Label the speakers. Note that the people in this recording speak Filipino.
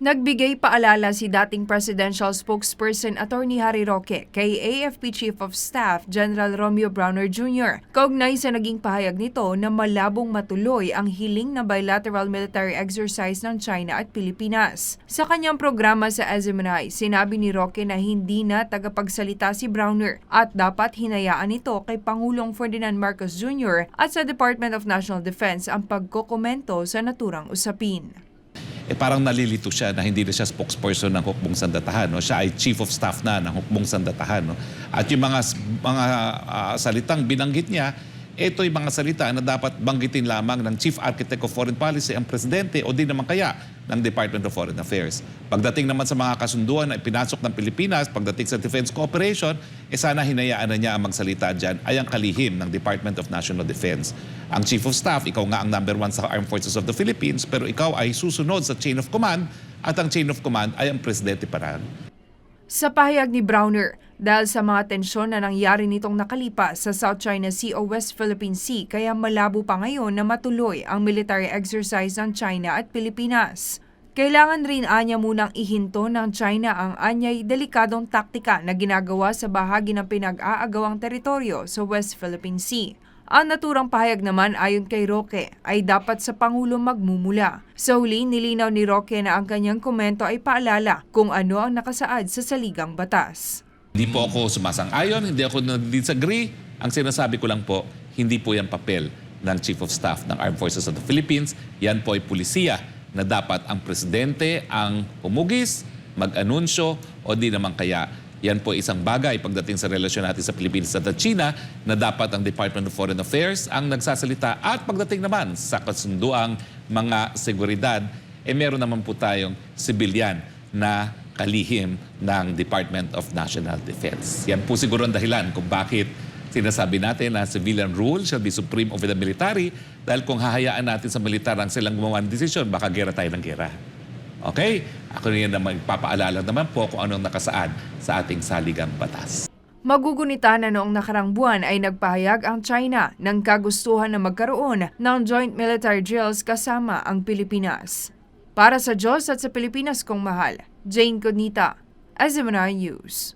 Speaker 1: Nagbigay paalala si dating presidential spokesperson Attorney Harry Roque kay AFP Chief of Staff General Romeo Browner Jr. Kaugnay sa naging pahayag nito na malabong matuloy ang hiling na bilateral military exercise ng China at Pilipinas. Sa kanyang programa sa SMNI, sinabi ni Roque na hindi na tagapagsalita si Browner at dapat hinayaan ito kay Pangulong Ferdinand Marcos Jr. at sa Department of National Defense ang pagkokomento sa naturang usapin.
Speaker 2: Eh parang nalilito siya na hindi na siya spokesperson ng Hukbong Sandatahan. No? Siya ay chief of staff na ng Hukbong Sandatahan. No? At yung mga, mga ah, salitang binanggit niya, ito yung mga salita na dapat banggitin lamang ng Chief Architect of Foreign Policy, ang Presidente, o di naman kaya ng Department of Foreign Affairs. Pagdating naman sa mga kasunduan na ipinasok ng Pilipinas, pagdating sa defense cooperation, eh sana hinayaan na niya ang magsalita dyan ay ang kalihim ng Department of National Defense. Ang Chief of Staff, ikaw nga ang number one sa Armed Forces of the Philippines, pero ikaw ay susunod sa chain of command at ang chain of command ay ang Presidente Parang.
Speaker 1: Sa pahayag ni Browner, dahil sa mga tensyon na nangyari nitong nakalipas sa South China Sea o West Philippine Sea kaya malabo pa ngayon na matuloy ang military exercise ng China at Pilipinas. Kailangan rin anya munang ihinto ng China ang anyay delikadong taktika na ginagawa sa bahagi ng pinag-aagawang teritoryo sa West Philippine Sea. Ang naturang pahayag naman ayon kay Roque ay dapat sa Pangulo magmumula. Sa huli, nilinaw ni Roque na ang kanyang komento ay paalala kung ano ang nakasaad sa saligang batas.
Speaker 2: Hindi po ako sumasang-ayon, hindi ako disagree. Ang sinasabi ko lang po, hindi po yan papel ng Chief of Staff ng Armed Forces of the Philippines. Yan po ay pulisiya na dapat ang presidente ang humugis, mag-anunsyo o di naman kaya yan po isang bagay pagdating sa relasyon natin sa Pilipinas at China na dapat ang Department of Foreign Affairs ang nagsasalita at pagdating naman sa kasunduang mga seguridad, eh meron naman po tayong sibilyan na kalihim ng Department of National Defense. Yan po siguro ang dahilan kung bakit sinasabi natin na civilian rule shall be supreme over the military dahil kung hahayaan natin sa militar ang silang gumawa ng desisyon, baka gera tayo ng gera. Okay? Ako rin naman magpapaalala naman po kung anong nakasaad sa ating saligang batas.
Speaker 1: Magugunita na noong nakarang buwan ay nagpahayag ang China ng kagustuhan na magkaroon ng joint military drills kasama ang Pilipinas. Para sa Diyos at sa Pilipinas kong mahal, Jane Cognita as News.